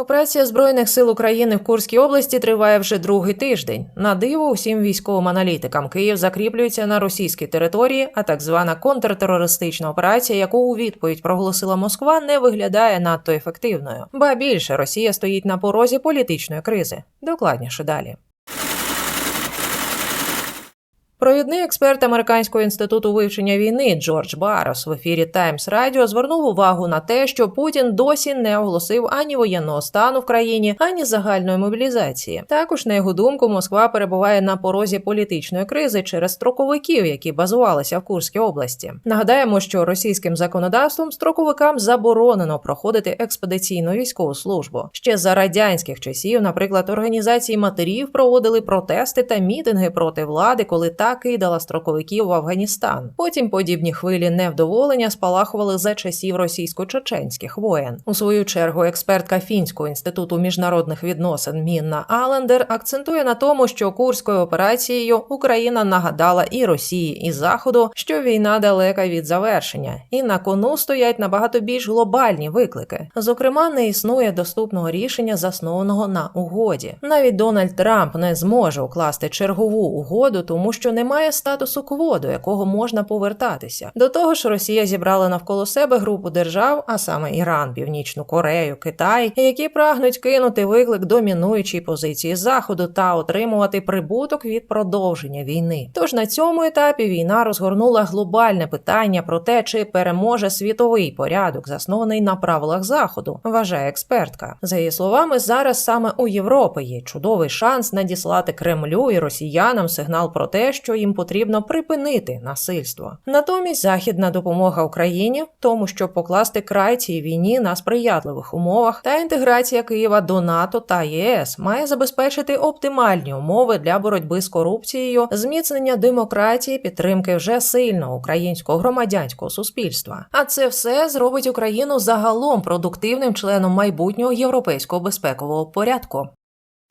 Операція збройних сил України в Курській області триває вже другий тиждень. На диво усім військовим аналітикам Київ закріплюється на російській території, а так звана контртерористична операція, яку у відповідь проголосила Москва, не виглядає надто ефективною. Ба більше Росія стоїть на порозі політичної кризи. Докладніше далі. Провідний експерт Американського інституту вивчення війни Джордж Барос в ефірі Таймс Радіо звернув увагу на те, що Путін досі не оголосив ані воєнного стану в країні, ані загальної мобілізації. Також, на його думку, Москва перебуває на порозі політичної кризи через строковиків, які базувалися в Курській області. Нагадаємо, що російським законодавством строковикам заборонено проходити експедиційну військову службу. Ще за радянських часів, наприклад, організації матерів проводили протести та мітинги проти влади, коли та кидала строковиків в Афганістан. Потім подібні хвилі невдоволення спалахували за часів російсько-чеченських воєн. У свою чергу експертка Фінського інституту міжнародних відносин Мінна Алендер акцентує на тому, що курською операцією Україна нагадала і Росії, і Заходу, що війна далека від завершення, і на кону стоять набагато більш глобальні виклики. Зокрема, не існує доступного рішення, заснованого на угоді. Навіть Дональд Трамп не зможе укласти чергову угоду, тому що немає статусу кво, до якого можна повертатися. До того ж, Росія зібрала навколо себе групу держав, а саме Іран, Північну Корею, Китай, які прагнуть кинути виклик домінуючій позиції Заходу та отримувати прибуток від продовження війни. Тож на цьому етапі війна розгорнула глобальне питання про те, чи переможе світовий порядок, заснований на правилах Заходу, вважає експертка. За її словами, зараз саме у Європи є чудовий шанс надіслати Кремлю і росіянам сигнал про те, що їм потрібно припинити насильство. Натомість західна допомога Україні, тому щоб покласти край цій війні на сприятливих умовах, та інтеграція Києва до НАТО та ЄС має забезпечити оптимальні умови для боротьби з корупцією, зміцнення демократії, підтримки вже сильного українського громадянського суспільства. А це все зробить Україну загалом продуктивним членом майбутнього європейського безпекового порядку.